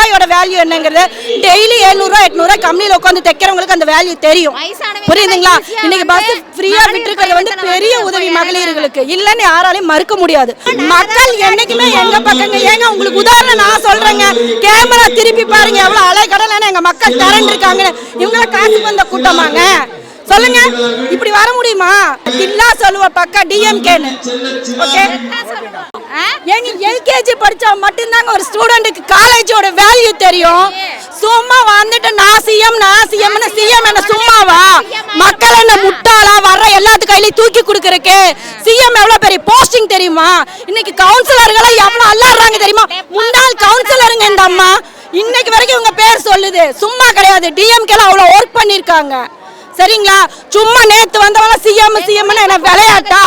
ரூபாயோட value என்னங்கிறது daily எழுநூறுவா எட்நூறுவா கம்பெனியில் உட்காந்து தைக்கிறவங்களுக்கு அந்த வேல்யூ தெரியும். புரியுதுங்களா? இன்னைக்கு பஸ் ஃப்ரீயா விட்டுருக்கிறது வந்து பெரிய உதவி மகளிர்களுக்கு. இல்லைன்னு யாராலையும் மறுக்க முடியாது. மக்கள் என்னைக்குமே எங்க பக்கங்க? ஏங்க உங்களுக்கு உதாரணம் நான் சொல்றேங்க. கேமரா திருப்பி பாருங்க. எவ்வளவு அலைக்கடலான எங்க மக்கள் திரண்டு இருக்காங்கன்னு. இவங்கள காசுக்கு வந்த கூட்டமாங்க. சொல்லுங்க. இப்படி வர முடியுமா? இல்லா சொல்லுவ பக்கா டிஎம்கேன்னு ஓகே ஏங்க எல்கேஜி படிச்சா மட்டும்தாங்க ஒரு ஸ்டூடெண்ட்டுக்கு காலேஜோட வேல்யூ தெரியும். சும்மா வந்துட்டு நான் சிஎம் நான் சிஎம்னு சிஎம் என்ன சும்மாவா? மக்கள் என்ன முட்டாளா வர்ற எல்லாத்து கையிலயும் தூக்கி கொடுக்கறக்கு? சிஎம் எவ்வளவு பெரிய போஸ்டிங் தெரியுமா? இன்னைக்கு கவுன்சிலர்கள் எவ்வளவு அல்லாடுறாங்க தெரியுமா? முன்னாள் கவுன்சிலருங்க இந்த அம்மா. இன்னைக்கு வரைக்கும் இவங்க பேர் சொல்லுது. சும்மா கிடையாது. டிஎம்கேல அவ்வளவு ஒர்க் பண்ணிருக்காங்க சரிங்களா? சும்மா நேத்து வந்தவங்க சிஎம் சிஎம்னு என்ன விளையாட்டா?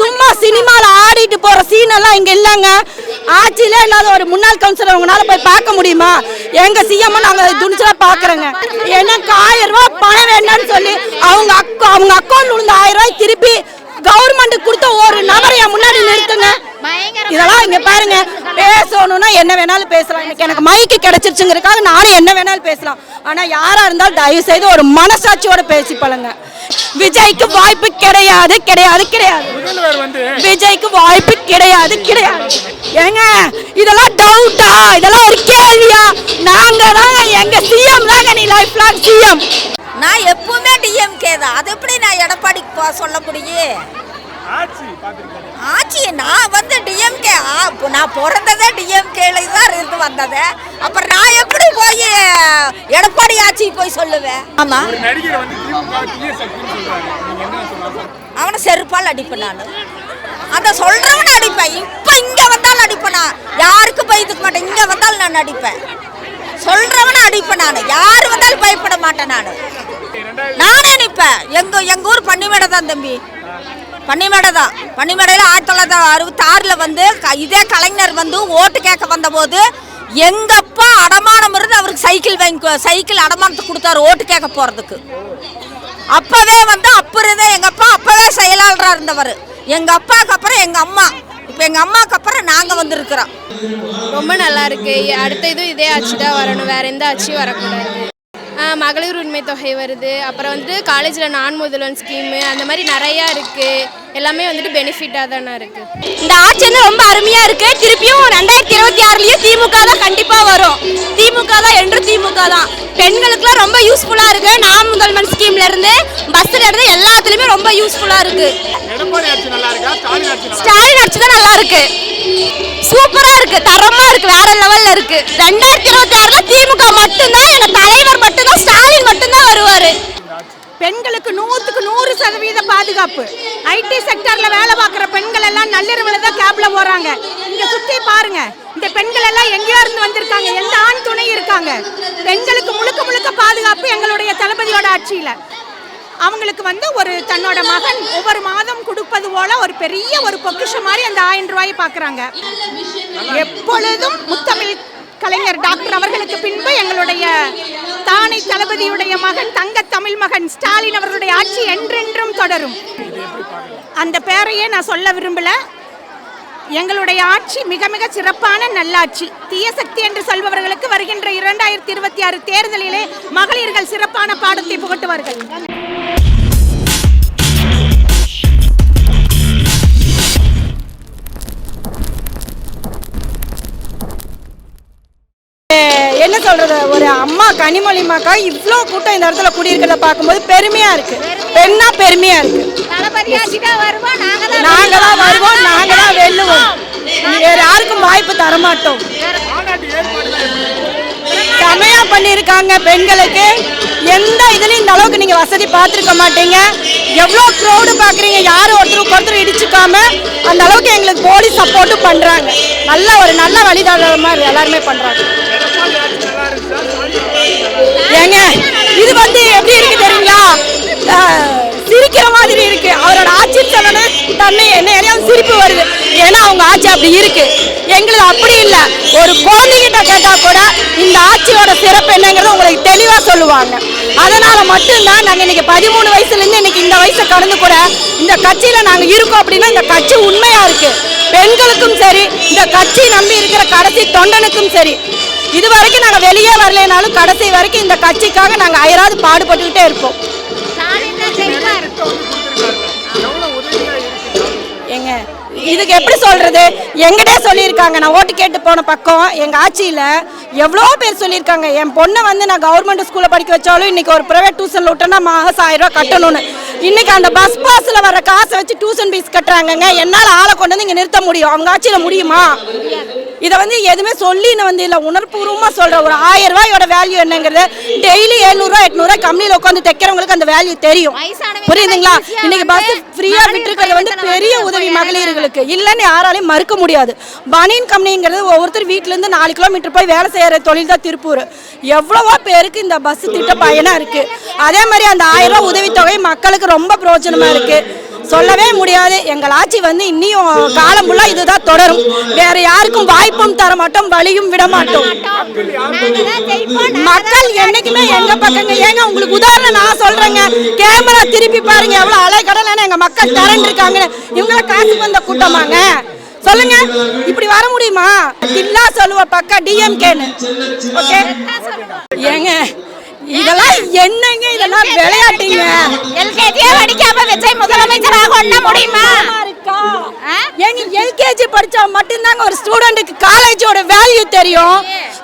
சும்மா சினிமால ஆடிட்டு போற சீன் எல்லாம் இங்க இல்லங்க. ஆட்சியில இல்லாத ஒரு முன்னாள் கவுன்சிலர் உங்களால போய் பார்க்க முடியுமா? எங்க சிஎம் நாங்க துணிச்சலா பாக்குறோங்க எனக்கு ஆயிரம் ரூபாய் பணம் வேண்டாம்னு சொல்லி அவங்க அக்கோ அவங்க அக்கௌண்ட் விழுந்த ஆயிரம் ரூபாய் திருப்பி கவர்மெண்ட் கொடுத்த ஒரு நபரை என் முன்னாடி நிறுத்துங்க. இதெல்லாம் இங்க பாருங்க. பேசணும்னா என்ன வேணாலும் பேசலாம். இன்னைக்கு எனக்கு மைக்கு கிடைச்சிருச்சுங்கிறதுக்காக நானே என்ன வேணாலும் பேசலாம். ஆனா யாரா இருந்தாலும் தயவு செய்து ஒரு மனசாட்சியோட பேசி பழங்க. விஜய்க்கு வாய்ப்பு கிடையாது கிடையாது கிடையாது. விஜய்க்கு வாய்ப்பு கிடையாது கிடையாது. ஏங்க இதெல்லாம் டவுட்டா இதெல்லாம் ஒரு கேள்வியா? நாங்க தாங்க எங்க சிஎம் தாங்க நீ லைஃப் லாங் சிஎம் நான் எப்பவுமே டிஎம்கே தான். அது எப்படி நான் எடப்பாடிக்கு போ சொல்ல முடியும்? ஆட்சி நான் வந்து டிஎம்கே நான் பிறந்ததே டிஎம்கேல தான் இருந்து வந்தது. அப்புறம் நான் எப்படி போய் எடப்பாடி ஆட்சி போய் சொல்லுவேன்? ஆமா. அவனை செருப்பால் அடிப்பேன் நான். அந்த சொல்றவனை அடிப்பேன். இப்போ இங்க வந்தாலும் அடிப்பேன் நான். யாருக்கும் பயந்துக்க மாட்டேன். இங்க வந்தாலும் நான் அடிப்பேன் சொல்றவனை அடிப்பேன் நான். யார் வந்தாலும் பயப்பட மாட்டேன் நான். நானே நிற்பேன் எங்க எங்க ஊர் பன்னிமேடை தான் தம்பி. பன்னிமேடை தான் பன்னிமேடையில் ஆயிரத்தி தொள்ளாயிரத்தி அறுபத்தி ஆறில் வந்து க- இதே கலைஞர் வந்து ஓட்டு கேட்க வந்தபோது எங்கப்பா அடமானம் இருந்து அவருக்கு சைக்கிள் வாங்கி சைக்கிள் அடமானத்தை கொடுத்தாரு ஓட்டு கேட்க போகிறதுக்கு அப்பவே வந்து அப்பறதே எங்க அப்பா அப்பவே செயலாளராக இருந்தவர். எங்க அப்பாவுக்கு அப்புறம் எங்க அம்மா. இப்போ எங்க அம்மாவுக்கு அப்புறம் நாங்க வந்திருக்கிறோம். ரொம்ப நல்லா இருக்கு. அடுத்த இதுவும் இதே ஆட்சி தான் வரணும். வேற எந்த ஆட்சியும் வரக்கூடாது. மகளிர் உரிமை தொகை வருது. அப்புறம் வந்துட்டு காலேஜில் நான் முதல்வன் ஸ்கீமு அந்த மாதிரி நிறையா இருக்கு. எல்லாமே வந்துட்டு பெனிஃபிட்டாக தானே இருக்கு. இந்த ஆட்சி வந்து ரொம்ப அருமையா இருக்கு. திருப்பியும் ரெண்டாயிரத்தி இருபத்தி ஆறுலயும் திமுக தான் கண்டிப்பா வரும். திமுக தான் என்று திமுக தான். பெண்களுக்குலாம் ரொம்ப யூஸ்ஃபுல்லா இருக்கு. நான் முதல்வன் ஸ்கீம்ல இருந்து பஸ்ல இருந்து எல்லாத்துலயுமே ரொம்ப யூஸ்ஃபுல்லா இருக்கு. எடப்பாடி ஆட்சி நல்லா இருக்கா? ஸ்டாலின் ஆட்சி நல்லா ஸ்டாலின் ஆட்சி தான் நல்லா இருக்கு. சூப்பரா இருக்கு. தரமா இருக்கு. வேற லெவல்ல இருக்கு. ரெண்டாயிரத்தி இருபத்தி ஆறுல திமுக மட்டும்தான் எங்க தலைவர் மட்டும்தான் ஸ்டாலின் மட்டும்தான் வருவாரு பெண்களுக்கு நூற்றுக்கு நூறு சதவீத பாதுகாப்பு. ஐடி செக்டரில் வேலை பார்க்குற பெண்கள் எல்லாம் நள்ளிரவில் தான் கேப்பில் போகிறாங்க இங்கே சுற்றி பாருங்க. இந்த பெண்கள் எல்லாம் எங்கேயோ இருந்து வந்திருக்காங்க. எந்த ஆண் துணை இருக்காங்க? பெண்களுக்கு முழுக்க முழுக்க பாதுகாப்பு எங்களுடைய தளபதியோட ஆட்சியில். அவங்களுக்கு வந்து ஒரு தன்னோட மகன் ஒவ்வொரு மாதம் கொடுப்பது போல ஒரு பெரிய ஒரு பொக்கிஷம் மாதிரி அந்த ஆயிரம் ரூபாயை பார்க்குறாங்க. எப்பொழுதும் முத்தமிழ் கலைஞர் டாக்டர் அவர்களுக்கு பின்பு எங்களுடைய தானை தளபதியுடைய மகன் தங்க தமிழ் மகன் ஸ்டாலின் அவர்களுடைய ஆட்சி என்றென்றும் தொடரும். அந்த பேரையே நான் சொல்ல விரும்பல. எங்களுடைய ஆட்சி மிக மிக சிறப்பான நல்லாட்சி. தீய சக்தி என்று சொல்பவர்களுக்கு வருகின்ற இரண்டாயிரத்தி இருபத்தி ஆறு தேர்தலிலே மகளிர்கள் சிறப்பான பாடத்தை புகட்டுவார்கள். சொல்றது ஒரு அம்மா கனிமொழிமாக்கா இவ்வளோ கூட்டம் இந்த இடத்துல குடியிருக்கிறத பார்க்கும்போது பெருமையா இருக்கு. பெண்ணா பெருமையா இருக்கு. தளபதி ஆட்சி தான் வருவோம் நாங்க தான் வெல்லுவோம். வேற யாருக்கும் வாய்ப்பு தரமாட்டோம் மாநாட்டு ஏற்பாடுலாம் எப்படி? செமையா பண்ணியிருக்காங்க பெண்களுக்கு. எந்த இதுலயும் இந்த அளவுக்கு நீங்க வசதி பார்த்துருக்க மாட்டீங்க. எவ்வளோ க்ரௌடு பார்க்குறீங்க? யாரும் ஒருத்தருக்கு ஒருத்தர் இடிச்சுக்காம அந்த அளவுக்கு எங்களுக்கு போலீஸ் சப்போர்ட்டும் பண்றாங்க. நல்ல ஒரு நல்ல மாதிரி எல்லாருமே பண்றாங்க. இது வந்து எப்படி இருக்கு தெரியுங்களா? சிரிக்கிற மாதிரி இருக்கு. அவரோட ஆட்சி சொன்னோன்னே தன்னை என்ன சிரிப்பு வருது. ஏன்னா அவங்க ஆட்சி அப்படி இருக்கு. எங்களுக்கு அப்படி இல்லை. ஒரு குழந்தைகிட்ட கேட்டா கூட இந்த ஆட்சியோட சிறப்பு என்னங்கிறது உங்களுக்கு தெளிவா சொல்லுவாங்க. அதனால மட்டும்தான் நாங்க இன்னைக்கு பதிமூணு வயசுல இருந்து இன்னைக்கு இந்த வயசை கடந்து கூட இந்த கட்சியில நாங்க இருக்கோம் அப்படின்னா இந்த கட்சி உண்மையா இருக்கு. பெண்களுக்கும் சரி இந்த கட்சி நம்பி இருக்கிற கடைசி தொண்டனுக்கும் சரி இது வரைக்கும் நாங்கள் வெளியே வரலைனாலும் கடைசி வரைக்கும் இந்த கட்சிக்காக நாங்கள் அயராது பாடுபட்டுக்கிட்டே இருப்போம் ஏங்க இதுக்கு எப்படி சொல்றது? எங்கிட்டே சொல்லியிருக்காங்க. நான் ஓட்டு கேட்டு போன பக்கம் எங்க ஆட்சியில எவ்வளோ பேர் சொல்லியிருக்காங்க. என் பொண்ணை வந்து நான் கவர்மெண்ட் ஸ்கூல்ல படிக்க வச்சாலும் இன்னைக்கு ஒரு பிரைவேட் டியூஷன்ல விட்டேன்னா மாசம் ஆயிரம் ரூபாய் கட்டணும்னு. இன்னைக்கு அந்த பஸ் பாஸ்ல வர காசை வச்சு டியூஷன் ஃபீஸ் கட்டுறாங்கங்க. என்னால் ஆளை கொண்டு வந்து இங்க நிறுத்த முடியும். அவங்க ஆட்சியில முடியுமா? இதை வந்து எதுவுமே சொல்லி நான் வந்து இல்லை உணர்வுபூர்வமாக சொல்கிறேன் ஒரு ஆயிரம் ரூபாயோட வேல்யூ என்னங்கிறது டெய்லி எழுநூறுவா எட்நூறுவா கம்மியில் உட்காந்து தைக்கிறவங்களுக்கு அந்த வேல்யூ தெரியும். புரியுதுங்களா? இன்னைக்கு பஸ் ஃப்ரீயாக விட்டுருக்கிறது வந்து பெரிய உதவி மகளிர்களுக்கு. இல்லைன்னு யாராலையும் மறுக்க முடியாது. பனியன் கம்பெனிங்கிறது ஒவ்வொருத்தர் வீட்ல இருந்து நாலு கிலோமீட்டர் போய் வேலை செய்யற தொழில் தான் திருப்பூர். எவ்வளவோ பேருக்கு இந்த பஸ் திட்ட பயனா இருக்கு. அதே மாதிரி அந்த ஆயிரம் ரூபாய் உதவித்தொகை மக்களுக்கு ரொம்ப பிரயோஜனமா இருக்கு. சொல்லவே முடியாது. எங்கள் ஆட்சி வந்து இன்னியும் காலம் ஃபுல்லாக இதுதான் தொடரும். வேற யாருக்கும் வாய்ப்பும் தர மாட்டோம் வழியும் விட மாட்டோம் மக்கள் என்னைக்குமே எங்க பக்கங்க? ஏங்க உங்களுக்கு உதாரணம் நான் சொல்றேங்க. கேமரா திருப்பி பாருங்க எவ்வளவு அலைக்கடலான எங்க மக்கள் திரண்டு இருக்காங்க இவங்கள காசு வந்த கூட்டமாங்க. சொல்லுங்க இப்படி வர முடியுமா? இல்லா சொல்லுவ பக்கா டிஎம்கேன்னு ஓகே ஏங்க இதெல்லாம் என்னங்க இதெல்லாம் விளையாட்டுங்க? எல்கேஜியே படிக்காம விஜய் முதலமைச்சராக ஒண்ண முடியுமா? ஆ? ஏங்க எல்கேஜி படிச்சா மட்டும்தாங்க ஒரு ஸ்டூடெண்ட்டுக்கு காலேஜோட வேல்யூ தெரியும்.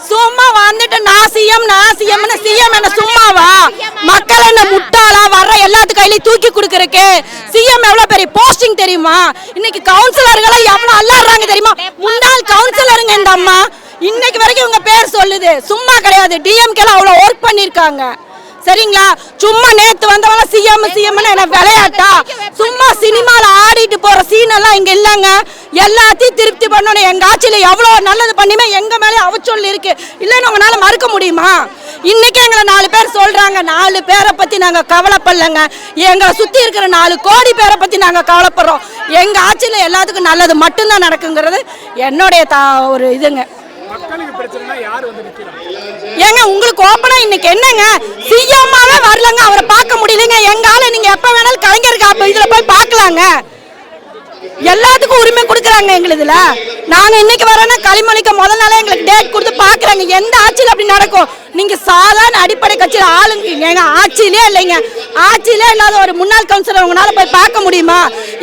சும்மா வந்துட்டு நான் சிஎம் நான் சிஎம்னு சிஎம் என்ன சும்மாவா? மக்கள் என்ன முட்டாளா வர்ற எல்லாத்து கையிலயும் தூக்கி கொடுக்கறக்கு சிஎம் எவ்வளவு பெரிய போஸ்டிங் தெரியுமா இன்னைக்கு கவுன்சிலர்கள் எவ்வளவு அல்லாடுறாங்க தெரியுமா முன்னாள் கவுன்சிலருங்க இந்த அம்மா இன்னைக்கு வரைக்கும் உங்க பேர் சொல்லுது சும்மா கிடையாது. டிஎம்கேல அவ்வளோ ஒர்க் பண்ணியிருக்காங்க சரிங்களா? சும்மா நேத்து வந்தவங்க சிஎம் சிஎம்னு என்ன விளையாட்டா? சும்மா சினிமால ஆடிட்டு போற சீன் எல்லாம் இங்க இல்லங்க. எல்லாத்தையும் திருப்தி பண்ணணும். எங்க ஆட்சியில எவ்வளவு நல்லது பண்ணியுமே எங்க மேலே அவச்சொல் இருக்கு. இல்லைன்னு உங்களால மறுக்க முடியுமா? இன்னைக்கு எங்களை நாலு பேர் சொல்றாங்க. நாலு பேரை பத்தி நாங்க கவலைப்படலங்க. எங்களை சுத்தி இருக்கிற நாலு கோடி பேரை பத்தி நாங்க கவலைப்படுறோம். எங்க ஆட்சியில எல்லாத்துக்கும் நல்லது மட்டும்தான் நடக்குங்கிறது என்னுடைய தா ஒரு இதுங்க. ஏங்க உங்களுக்கு ஓப்பனா இன்னைக்கு என்னங்க? சிஎம்மாவே வரலங்க அவரை பார்க்க முடியலங்க. எங்க ஆளு நீங்க எப்ப வேணாலும் கலைஞருக்கு அப்ப இதுல போய் பார்க்கலாங்க. எல்லாத்துக்கும் உரிமை கொடுக்குறாங்க எங்களுதுல நாங்க இன்னைக்கு வரோம்னா களிமொழிக்கு முதல் நாளே எங்களுக்கு டேட் கொடுத்து பாக்குறாங்க எந்த ஆட்சியில் அப்படி நடக்கும்? நீங்க சாதாரண அடிப்படை கட்சியில் ஆளுங்க எங்க ஆட்சியிலே இல்லைங்க. ஆட்சியிலே இல்லாத ஒரு முன்னாள் கவுன்சிலர் உங்களால போய் பார்க்க முடியுமா?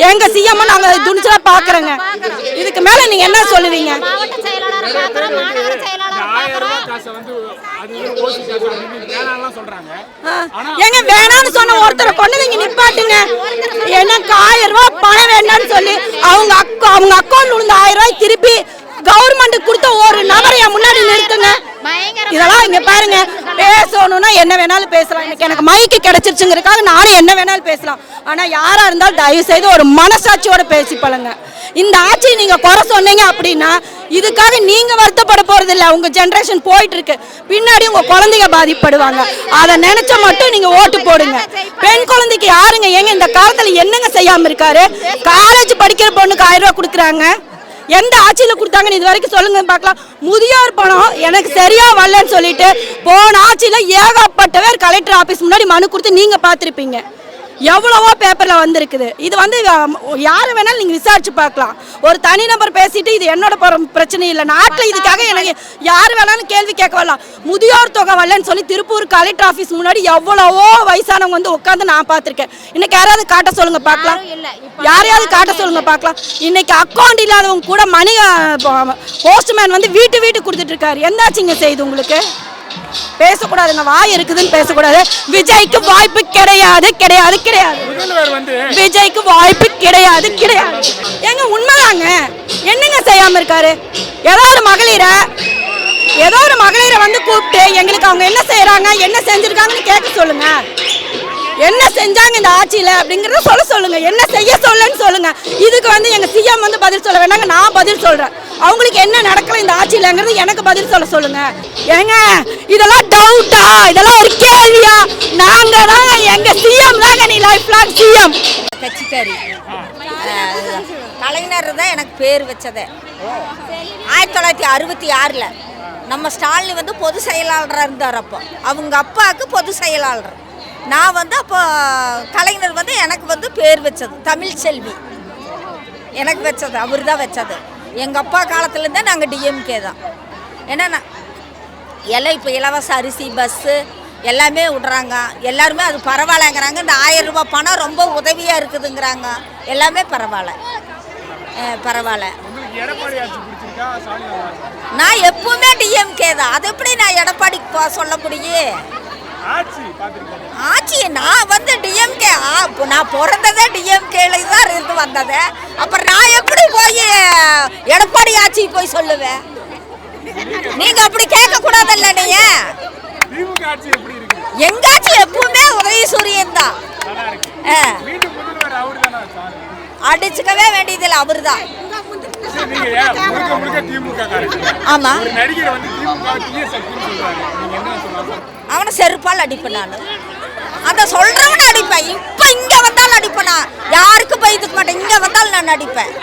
எங்க சிஎம் நாங்க துணிச்சலா பாக்குறோங்க இதுக்கு மேல நீங்க என்ன சொல்லுவீங்க? மாவட்ட செயலாளரை பாக்குறோம் மாநகர இந்த செயலாளரை ஆயிரம் பாக்குறோம் ரூபாய் காசை வந்து அது இது ஓசி காசு அப்படின்னு வேணாம்லாம் சொல்றாங்க. ஏங்க வேணாம்னு சொன்ன ஒருத்தரை கொண்டு இங்க நிப்பாட்டுங்க. எனக்கு ஆயிரம் ரூபாய் பணம் வேண்டாம்னு சொல்லி அவங்க அக்கா அவங்க அக்கௌண்ட் விழுந்த ஆயிரம் ரூபாய் திருப்பி கவர்மெண்ட் கொடுத்த ஒரு நபரை என் முன்னாடி நிறுத்துங்க. இதெல்லாம் இங்க பாருங்க. பேசணும்னா என்ன வேணாலும் பேசலாம். இன்னைக்கு எனக்கு மைக்கு கிடைச்சிருச்சுங்கிறதுக்காக நானும் என்ன வேணாலும் பேசலாம். ஆனா யாரா இருந்தாலும் தயவு செய்து ஒரு மனசாட்சியோட பேசி பழங்க. இந்த ஆட்சி நீங்க குறை சொன்னீங்க அப்படின்னா இதுக்காக நீங்க வருத்தப்பட போறது இல்ல உங்க ஜெனரேஷன் போயிட்டு இருக்கு பின்னாடி உங்க குழந்தைங்க பாதிப்படுவாங்க. அதை நினைச்ச மட்டும் நீங்க ஓட்டு போடுங்க. பெண் குழந்தைக்கு யாருங்க? ஏங்க இந்த காலத்துல என்னங்க செய்யாம இருக்காரு? காலேஜ் படிக்கிற பொண்ணுக்கு ஆயிரம் ரூபாய் கொடுக்குறாங்க. எந்த ஆட்சியில் கொடுத்தாங்கன்னு இது வரைக்கும் சொல்லுங்க பார்க்கலாம். முதியோர் பணம் எனக்கு சரியா வரலன்னு சொல்லிட்டு போன ஆட்சியில் ஏகப்பட்ட பேர் கலெக்டர் ஆஃபீஸ் முன்னாடி மனு கொடுத்து நீங்கள் பார்த்துருப்பீங்க. எவ்வளவோ பேப்பர்ல வந்திருக்குது. இது வந்து யாரை வேணாலும் நீங்க விசாரிச்சு பார்க்கலாம். ஒரு தனிநபர் பேசிட்டு இது என்னோட பிரச்சனை இல்லை. நாட்டில் இதுக்காக எனக்கு யார் வேணாலும் கேள்வி கேட்க வரலாம். முதியோர் தொகை வரலன்னு சொல்லி திருப்பூர் கலெக்டர் ஆஃபீஸ் முன்னாடி எவ்வளவோ வயசானவங்க வந்து உட்காந்து நான் பார்த்துருக்கேன். இன்னைக்கு யாராவது காட்ட சொல்லுங்க பார்க்கலாம். யாரையாவது காட்ட சொல்லுங்க பார்க்கலாம். இன்னைக்கு அக்கௌண்ட் இல்லாதவங்க கூட மணி போஸ்ட்மேன் வந்து வீட்டு வீட்டு கொடுத்துட்டு இருக்காரு. எந்தாச்சுங்க செய்யுது உங்களுக்கு? பேசக்கூடாதுங்க வாய் இருக்குதுன்னு பேசக்கூடாது. விஜய்க்கு வாய்ப்பு கிடையாது கிடையாது கிடையாது. விஜய்க்கு வாய்ப்பு கிடையாது கிடையாது. ஏங்க உண்மைதாங்க. என்னங்க செய்யாம இருக்காரு? ஏதோ ஒரு மகளிரை ஏதோ ஒரு மகளிரை வந்து கூப்பிட்டு எங்களுக்கு அவங்க என்ன செய்யறாங்க என்ன செஞ்சிருக்காங்கன்னு கேட்க சொல்லுங்க. என்ன செஞ்சாங்க இந்த ஆட்சியில அப்படிங்கறத சொல்ல சொல்லுங்க. என்ன செய்ய சொல்லுன்னு சொல்லுங்க. இதுக்கு வந்து எங்க சிஎம் வந்து பதில் சொல்ல வேணாங்க நான் பதில் சொல்றேன். அவங்களுக்கு என்ன நடக்கல இந்த ஆட்சியிலங்கிறது எனக்கு பதில் சொல்ல சொல்லுங்க. ஏங்க இதெல்லாம் டவுட்டா இதெல்லாம் ஒரு கேள்வியா? நாங்க தான் எங்க சிஎம் தாங்க நீ லைஃப் லாங் சிஎம் கட்சிக்காரி. கலைஞர் தான் எனக்கு பேர் வச்சதே. ஆயிரத்தி தொள்ளாயிரத்தி அறுபத்தி ஆறில் நம்ம ஸ்டாலின் வந்து பொது செயலாளராக இருந்தார் அப்போ. அவங்க அப்பாவுக்கு பொது செயலாளர். நான் வந்து அப்போ கலைஞர் வந்து எனக்கு வந்து பேர் வச்சது தமிழ் செல்வி எனக்கு வச்சது அவர் தான் வச்சது. எங்கள் அப்பா காலத்துலேருந்தே நாங்கள் டிஎம்கே தான். ஏன்னா நான் எல்லாம் இப்போ இலவச அரிசி பஸ்ஸு எல்லாமே விடுறாங்க. எல்லாருமே அது பரவாயில்லங்கிறாங்க. இந்த ஆயிரம் ரூபாய் பணம் ரொம்ப உதவியாக இருக்குதுங்கிறாங்க. எல்லாமே பரவாயில்ல. பரவாயில்ல. நான் எப்பவுமே டிஎம்கே தான். அது எப்படி நான் எடப்பாடிக்கு சொல்ல முடியும்? ஆட்சி நான் வந்து டிஎம்கே நான் பிறந்ததே டிஎம்கேல தான் இருந்து வந்தது. அப்புறம் நான் எப்படி போய் எடப்பாடி ஆட்சி போய் சொல்லுவேன்? நீங்க அப்படி கேட்க கூடாதுல்ல நீங்க எங்க ஆட்சி எப்பவுமே உதவி சூரியன் தான் அடிச்சுக்கவே வேண்டியதில்லை அவரு தான் ஆமா. அவனை செருப்பால் அடிப்பேன் நான். அந்த சொல்றவனை அடிப்பேன். இப்ப இங்க வந்தாலும் அடிப்பேன் நான். யாருக்கும் பயந்துக்க மாட்டேன்? இங்க வந்தாலும் நான் அடிப்பேன்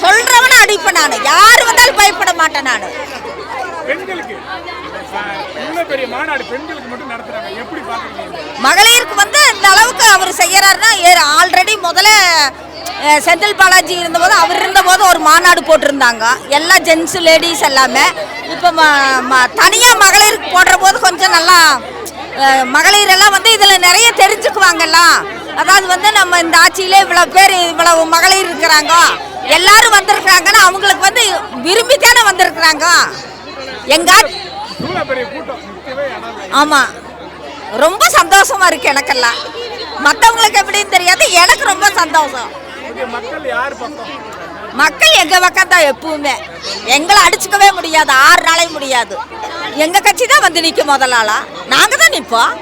சொல்றவனை அடிப்பேன் நான். யார் வந்தாலும் பயப்பட மாட்டேன் நான். மகளிருக்கு வந்து இந்த அளவுக்கு அவர் செய்யறாருன்னா ஆல்ரெடி முதல்ல செந்தில் பாலாஜி இருந்தபோது அவர் இருந்தபோது ஒரு மாநாடு போட்டிருந்தாங்க. எல்லா ஜென்ஸ் லேடிஸ் எல்லாமே. இப்போ தனியாக மகளிருக்கு போடுற போது கொஞ்சம் நல்லா மகளிர் மகளிரெல்லாம் வந்து இதில் நிறைய தெரிஞ்சுக்குவாங்கல்லாம் அதாவது வந்து நம்ம இந்த ஆட்சியிலே இவ்வளோ பேர் இவ்வளவு மகளிர் இருக்கிறாங்க. எல்லாரும் வந்திருக்கிறாங்கன்னா அவங்களுக்கு வந்து விரும்பித்தானே வந்திருக்கிறாங்க. எங்க ஆமாம் ரொம்ப சந்தோஷமா இருக்கு எனக்கெல்லாம். மற்றவங்களுக்கு எப்படின்னு தெரியாது. எனக்கு ரொம்ப சந்தோஷம். மக்கள் எங்க பக்கம் தான் எப்பவுமே. எங்களை அடிச்சுக்கவே முடியாது ஆறு நாளையும் முடியாது. எங்க கட்சி தான் வந்து நிற்கும் முதலாளா? நாங்க தான் நிற்போம்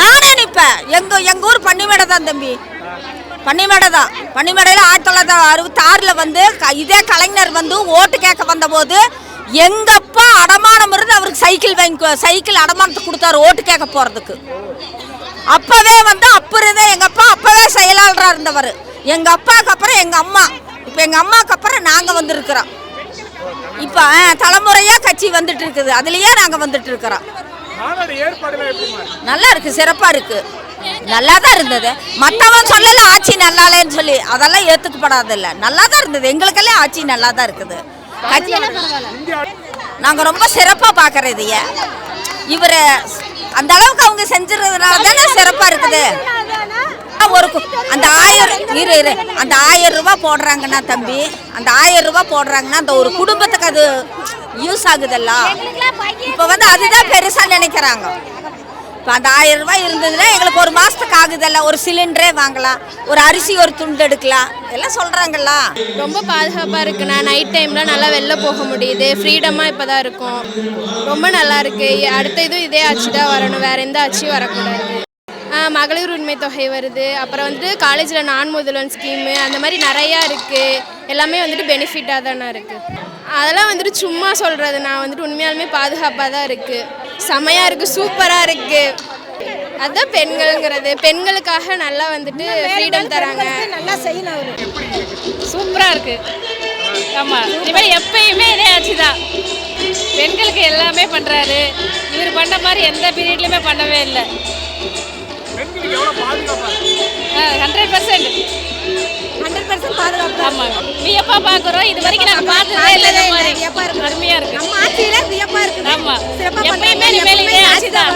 நானே நிற்பேன் எங்க எங்க ஊர் பன்னிமேடை தான் தம்பி. பன்னிமேடை தான். பன்னிமேடையில் ஆயிரத்தி தொள்ளாயிரத்தி அறுபத்தி ஆறில் வந்து இதே கலைஞர் வந்து ஓட்டு கேட்க வந்தபோது எங்க அப்பா அடமானம் இருந்து அவருக்கு சைக்கிள் வாங்கி சைக்கிள் அடமானத்துக்கு கொடுத்தாரு ஓட்டு கேட்க போறதுக்கு. அப்பவே வந்து அப்ப இருந்தே எங்க அப்பா அப்பவே செயலாளரா இருந்தவர். எங்க அப்பாவுக்கு அப்புறம் எங்க அம்மா. இப்ப எங்க அம்மாவுக்கு அப்புறம் நாங்க வந்திருக்கிறோம். இப்ப ஆ, தலைமுறையா கட்சி வந்துட்டு இருக்குது. அதுலயே நாங்க வந்துட்டு இருக்கிறோம். நல்லா இருக்கு சிறப்பா இருக்கு. நல்லா தான் இருந்தது. மற்றவன் சொல்லல ஆட்சி நல்லாலேன்னு சொல்லி. அதெல்லாம் ஏத்துக்கப்படாதில்ல. நல்லா தான் இருந்தது. எங்களுக்கெல்லாம் ஆட்சி நல்லா தான் இருக்குது நாங்கள் ரொம்ப சிறப்பாக பார்க்கறது இவர் அந்த அளவுக்கு அவங்க செஞ்சுறதுனால தானே சிறப்பாக இருக்குது. ஒரு அந்த ஆயிரம் இரு இரு. அந்த ஆயிரம் ரூபாய் போடுறாங்கன்னா தம்பி. அந்த ஆயிரம் ரூபாய் போடுறாங்கன்னா அந்த ஒரு குடும்பத்துக்கு அது யூஸ் ஆகுதல்ல? இப்போ வந்து அதுதான் பெருசாக நினைக்கிறாங்க. இப்போ அந்த ஆயிரம் ரூபாய் இருந்ததுன்னா எங்களுக்கு ஒரு மாதத்துக்கு ஆகுதல்ல. ஒரு சிலிண்டரே வாங்கலாம். ஒரு அரிசி ஒரு துண்டு எடுக்கலாம். எல்லாம் சொல்கிறாங்கல்ல ரொம்ப பாதுகாப்பாக இருக்குண்ணா. நைட் டைமில் நல்லா வெளில போக முடியுது. ஃப்ரீடமாக இப்போ தான் இருக்கும். ரொம்ப நல்லா இருக்கு. அடுத்த இதுவும் இதே ஆட்சி தான் வரணும். வேற எந்த ஆட்சியும் வரக்கூடாது. மகளிர் உரிமை தொகை வருது. அப்புறம் வந்துட்டு காலேஜில் நான் முதல்வன் ஸ்கீமு அந்த மாதிரி நிறையா இருக்குது எல்லாமே வந்துட்டு பெனிஃபிட்டாக தானே இருக்குது அதெல்லாம் வந்துட்டு சும்மா சொல்கிறது நான் வந்துட்டு உண்மையாலுமே பாதுகாப்பாக தான் இருக்குது செமையாக இருக்குது சூப்பராக இருக்குது அதுதான் பெண்கள்ங்கிறது. பெண்களுக்காக நல்லா வந்துட்டு ஃப்ரீடம் தராங்க. நல்லா செய்யணும் அவரு. சூப்பராக இருக்கு. ஆமாம் இனிமேல் எப்பயுமே இதே ஆட்சி தான். பெண்களுக்கு எல்லாமே பண்ணுறாரு இவர் பண்ண மாதிரி எந்த பீரியட்லையுமே பண்ணவே இல்லை. பெண்களுக்கு எவ்வளவு பாதுகாப்பா இருக்கு? ஹண்ட்ரட் பர்சன்ட் பர்சன்ட் பாதுகாப்பு ஆமாம் வியப்பா பார்க்குறோம் இது வரைக்கும் நாங்கள் பார்த்ததே இல்லை இந்த மாதிரி. வியப்பா இருக்கு. அருமையாக இருக்கு. நம்ம ஆட்சியில வியப்பா இருக்குது. ஆமா. சிறப்பா எப்பயுமே. இனிமேல் இதே ஆட்சி தான்.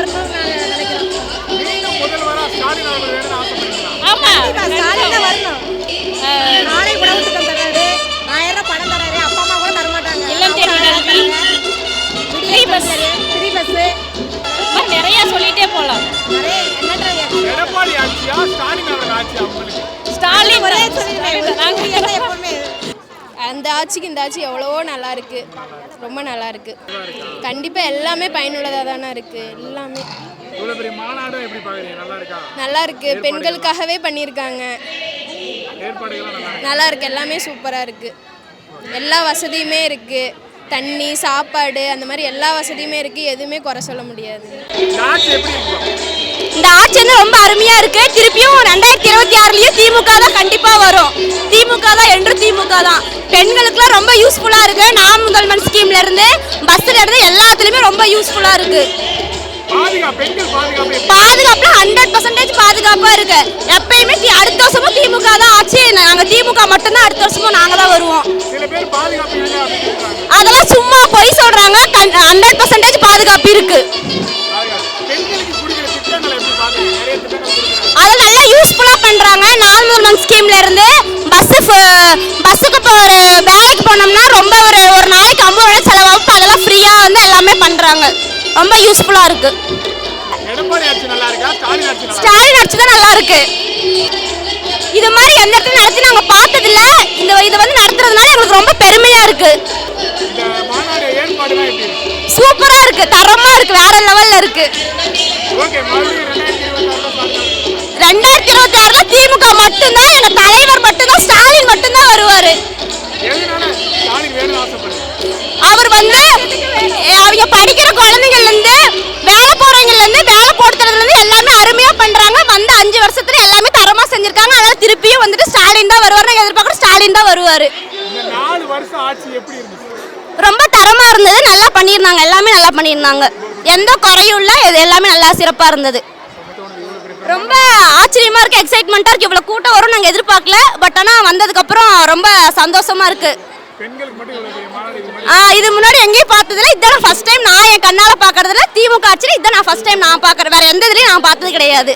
ஆமாம் ஸ்டாலின் வரணும். நாளை கூட விட்டு தந்துடுறாரு ஆயிரம் ரூபாய் பணம் தராரு. அப்பா அம்மா கூட தர மாட்டாங்க. இல்லம் தேடி கல்வி ஃப்ரீ பஸ் ஃப்ரீ பஸ் மாதிரி நிறையா சொல்லிகிட்டே போகலாம் நிறைய எண்ணற்ற எடப்பாடி ஆட்சியா ஸ்டாலின் அவர்கள் ஆட்சியா உங்களுக்கு? ஸ்டாலின் அந்த ஆட்சிக்கு இந்த ஆட்சி எவ்வளவோ நல்லா இருக்கு. ரொம்ப நல்லா இருக்கு. கண்டிப்பாக எல்லாமே பயனுள்ளதாக தானே இருக்கு. எல்லாமே. இவ்வளவு பெரிய மாநாடும் எப்படி பாக்குறீங்க? நல்லா இருக்கா? நல்லா இருக்கு. பெண்களுக்காகவே பண்ணியிருக்காங்க. நல்லா இருக்கா? நல்லா இருக்கு. எல்லாமே சூப்பராக இருக்கு. எல்லா வசதியுமே இருக்கு. தண்ணி சாப்பாடு அந்த மாதிரி எல்லா வசதியுமே இருக்கு. எதுவுமே குறை சொல்ல முடியாது. இந்த ஆட்சி வந்து ரொம்ப அருமையா இருக்கு. திருப்பியும் ரெண்டாயிரத்தி இருபத்தி ஆறுலயும் திமுக தான் கண்டிப்பா வரும். திமுக தான் என்று திமுக தான். பெண்களுக்குலாம் ரொம்ப யூஸ்ஃபுல்லா இருக்கு. நான் முதல்வன் ஸ்கீம்ல இருந்து பஸ்ல இருந்து எல்லாத்துலயுமே ரொம்ப யூஸ்ஃபுல்லா இருக்கு? பாதுகாப்புல ஹண்ட்ரட் பர்சன்டேஜ் பாதுகாப்பா இருக்கு. எப்பயுமே அடுத்த வருஷமும் திமுக தான் ஆச்சு நாங்க திமுக மட்டும்தான் அடுத்த வருஷமும் நாங்க தான் வருவோம். அதெல்லாம் சும்மா பொய் சொல்றாங்க. ஹண்ட்ரட் பர்சன்டேஜ் பாதுகாப்பு இருக்கு. நாலு மந்த் ஸ்கீம்ல இருந்து பஸ் பஸ்ஸுக்கு இப்போ ஒரு வேலைக்கு போனோம்னா ரொம்ப ஒரு ஒரு நாளைக்கு ஐம்பது ரூபாய் செலவாகும். அதெல்லாம் ஃப்ரீயா வந்து எல்லாமே பண்றாங்க. ரொம்ப யூஸ்ஃபுல்லா இருக்கு. ஸ்டாலின் ஆட்சி தான் நல்லா இருக்கு. இது மாதிரி எந்த இடத்துல நடத்தி நாங்க பார்த்தது இல்ல இந்த இது வந்து நடத்துறதுனால எங்களுக்கு ரொம்ப பெருமையா இருக்கு. எப்படி இருக்கு? சூப்பரா இருக்கு. தரமா இருக்கு. வேற லெவல்ல இருக்கு. ரெண்டாயிரத்தி இருபத்தி ஆறுல திமுக மட்டும்தான் எங்க தலைவர் மட்டும்தான் ஸ்டாலின் மட்டும்தான் வருவாரு. அவர் வந்து அவங்க படிக்கிற குழந்தைங்கள்ல இருந்து வேலை போறவங்கல இருந்து வேலை போடுறதுல இருந்து எல்லாமே அருமையா பண்றாங்க. வந்து அஞ்சு வருஷத்துல எல்லாமே தரமா செஞ்சிருக்காங்க. அதனால திருப்பியும் வந்துட்டு ஸ்டாலின் தான் வருவார் நாங்க எதிர்பார்க்குறோம் ஸ்டாலின் தான் வருவாரு. ரொம்ப தரமா இருந்தது. நல்லா பண்ணியிருந்தாங்க. எல்லாமே நல்லா பண்ணியிருந்தாங்க. எந்த குறையும் இல்லை. எல்லாமே நல்லா சிறப்பா இருந்தது. ரொம்ப ஆச்சரியமா இருக்கு எக்ஸைட்மெண்ட்டா இருக்கு. இவ்வளவு கூட்டம் வரும் நாங்க எதிர்பார்க்கல. பட் ஆனா வந்ததுக்கு அப்புறம் ரொம்ப சந்தோஷமா இருக்கு. பெண்களுக்கு மட்டும் இவ்வளவு பெரிய மாநாடு இது முன்னாடி எங்கேயும் பார்த்ததில்ல. இதான் ஃபர்ஸ்ட் டைம் நான் என் கண்ணால பாக்குறதுல திமுக ஆட்சியில் இதான் நான் ஃபர்ஸ்ட் டைம் நான் பாக்குறேன் வேற எந்த இதுலயும் நான் பார்த்தது கிடையாது.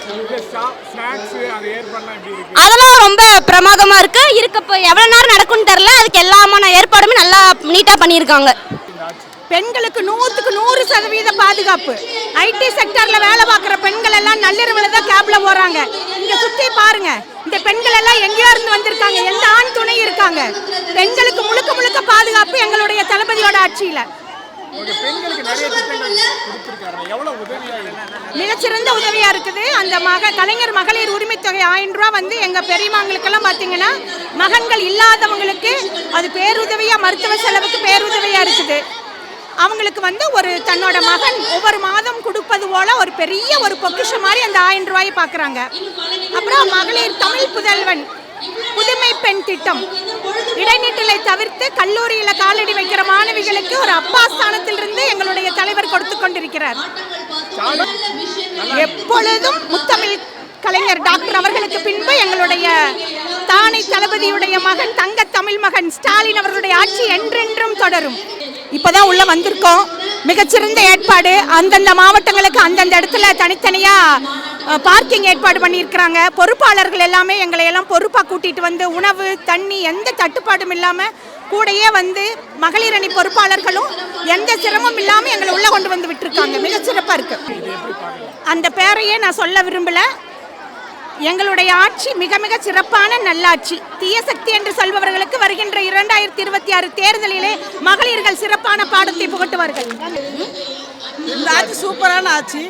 அதெல்லாம் ரொம்ப பிரமாதமா இருக்கு. இருக்க இப்போ எவ்வளவு நேரம் நடக்கும்னு தெரியல. அதுக்கு எல்லாமான ஏற்பாடுமே நல்லா நீட்டா பண்ணியிருக்காங்க. பெண்களுக்கு நூற்றுக்கு நூறு சதவீத பாதுகாப்பு. ஐடி செக்டர்ல வேலை பார்க்குற பெண்கள் எல்லாம் நள்ளிரவுல தான் கேப்ல போறாங்க. இங்க சுத்தி பாருங்க. இந்த பெண்கள் எல்லாம் எங்கேயோ இருந்து வந்திருக்காங்க. எந்த ஆண் துணை இருக்காங்க? பெண்களுக்கு முழுக்க முழுக்க பாதுகாப்பு எங்களுடைய தளபதியோட ஆட்சியில. மிகச்சிறந்த உதவியா இருக்குது. அந்த மக கலைஞர் மகளிர் உரிமை தொகை ஆயிரம் ரூபாய் வந்து எங்க பெரியமாங்களுக்கெல்லாம் பாத்தீங்கன்னா மகன்கள் இல்லாதவங்களுக்கு அது பேருதவியா மருத்துவ செலவுக்கு பேருதவியா இருக்குது. அவங்களுக்கு வந்து ஒரு தன்னோட மகன் ஒவ்வொரு மாதம் கொடுப்பது போல ஒரு பெரிய ஒரு பொக்கிஷம் மாதிரி அந்த ஆயிரம் ரூபாயை பார்க்குறாங்க. அப்புறம் மகளிர் தமிழ் புதல்வன் புதுமை பெண் திட்டம். இடைநிற்றலை தவிர்த்து கல்லூரியில் காலடி வைக்கிற மாணவிகளுக்கு ஒரு அப்பா ஸ்தானத்திலிருந்து எங்களுடைய தலைவர் கொடுத்து கொண்டிருக்கிறார். எப்பொழுதும் முத்தமிழ் கலைஞர் டாக்டர் அவர்களுக்கு பின்பு எங்களுடைய தானை தளபதியுடைய மகன் தங்க தமிழ் மகன் ஸ்டாலின் அவர்களுடைய ஆட்சி என்றென்றும் தொடரும். இப்போதான் உள்ள வந்திருக்கோம். மிகச்சிறந்த ஏற்பாடு. அந்தந்த மாவட்டங்களுக்கு அந்தந்த இடத்துல தனித்தனியாக பார்க்கிங் ஏற்பாடு பண்ணியிருக்கிறாங்க. பொறுப்பாளர்கள் எல்லாமே எங்களை எல்லாம் பொறுப்பாக கூட்டிகிட்டு வந்து உணவு தண்ணி எந்த தட்டுப்பாடும் இல்லாமல் கூடயே வந்து மகளிர் அணி பொறுப்பாளர்களும் எந்த சிரமம் இல்லாமல் எங்களை உள்ளே கொண்டு வந்து விட்டுருக்காங்க. மிகச்சிறப்பாக இருக்குது அந்த பேரையே நான் சொல்ல விரும்பலை. எங்களுடைய ஆட்சி மிக மிக சிறப்பான நல்லாட்சி. தீய சக்தி என்று சொல்பவர்களுக்கு வருகின்ற இரண்டாயிரத்தி இருபத்தி ஆறு தேர்தலிலே மகளிர்கள் சிறப்பான பாடத்தை புகட்டுவார்கள். இந்த ஆட்சி சூப்பரான ஆட்சி.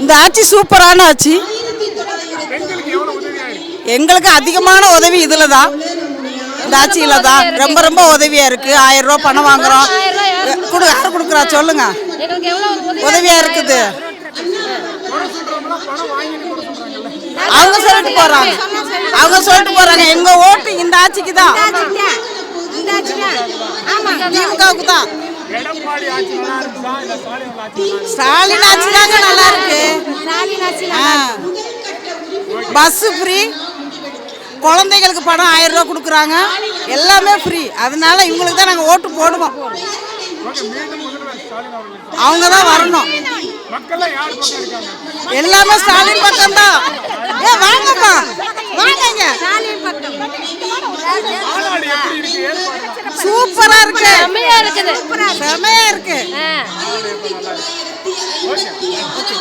இந்த ஆட்சி சூப்பரான ஆட்சி. எங்களுக்கு அதிகமான உதவி இதுல தான் இந்த ஆட்சியில தான் ரொம்ப ரொம்ப உதவியா இருக்கு. ஆயிரம் ரூபாய் பணம் வாங்குறோம். கொடு யார் கொடுக்குறா? சொல்லுங்க. உதவியா இருக்குது குறை சொல்றவங்களாம் பணம் வாங்கிட்டு கூட சொல்றாங்கல்ல அவங்க சொல்லிட்டு போறாங்க. அவங்க சொல்லிட்டு போறாங்க. எங்க ஓட்டு இந்த ஆட்சிக்கு தான் திமுகவுக்கு தான் ஸ்டாலின் ஆட்சி நல்லா இருக்கு? ஸ்டாலின் ஆட்சி தாங்க நல்லா இருக்கு. Bus free. குழந்தைகளுக்கு பணம் ஆயிரம் ரூபாய் கொடுக்குறாங்க. எல்லாமே ஃப்ரீ. அதனால இவங்களுக்கு தான் நாங்கள் ஓட்டு போடுவோம். அவங்க தான் வரணும். எல்லாமே ஸ்டாலின் பக்கம். தான் ஏ வாங்கம்மா வாங்க சூப்பரா இருக்கு. செம்மையா இருக்குது. செமையா இருக்கு.